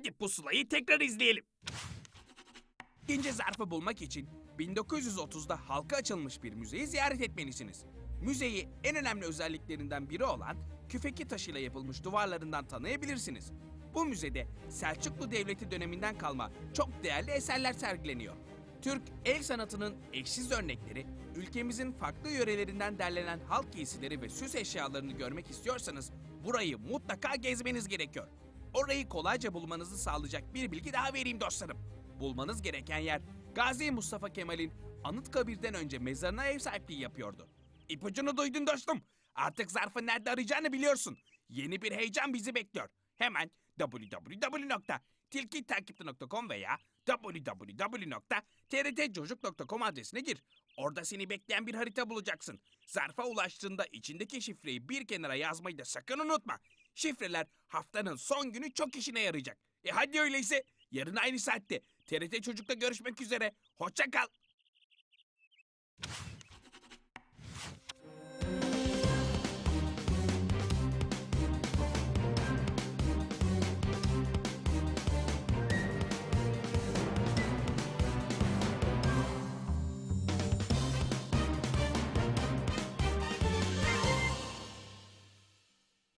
Hadi pusulayı tekrar izleyelim. İkinci zarfı bulmak için 1930'da halka açılmış bir müzeyi ziyaret etmelisiniz. Müzeyi en önemli özelliklerinden biri olan küfeki taşıyla yapılmış duvarlarından tanıyabilirsiniz. Bu müzede Selçuklu Devleti döneminden kalma çok değerli eserler sergileniyor. Türk el sanatının eşsiz örnekleri, ülkemizin farklı yörelerinden derlenen halk giysileri ve süs eşyalarını görmek istiyorsanız burayı mutlaka gezmeniz gerekiyor. Orayı kolayca bulmanızı sağlayacak bir bilgi daha vereyim dostlarım. Bulmanız gereken yer Gazi Mustafa Kemal'in Anıtkabir'den önce mezarına ev sahipliği yapıyordu. İpucunu duydun dostum. Artık zarfı nerede arayacağını biliyorsun. Yeni bir heyecan bizi bekliyor. Hemen www.tilkitakipte.com veya www.trtcocuk.com adresine gir. Orada seni bekleyen bir harita bulacaksın. Zarfa ulaştığında içindeki şifreyi bir kenara yazmayı da sakın unutma. Şifreler haftanın son günü çok işine yarayacak. E hadi öyleyse yarın aynı saatte TRT Çocuk'ta görüşmek üzere. Hoşça kal.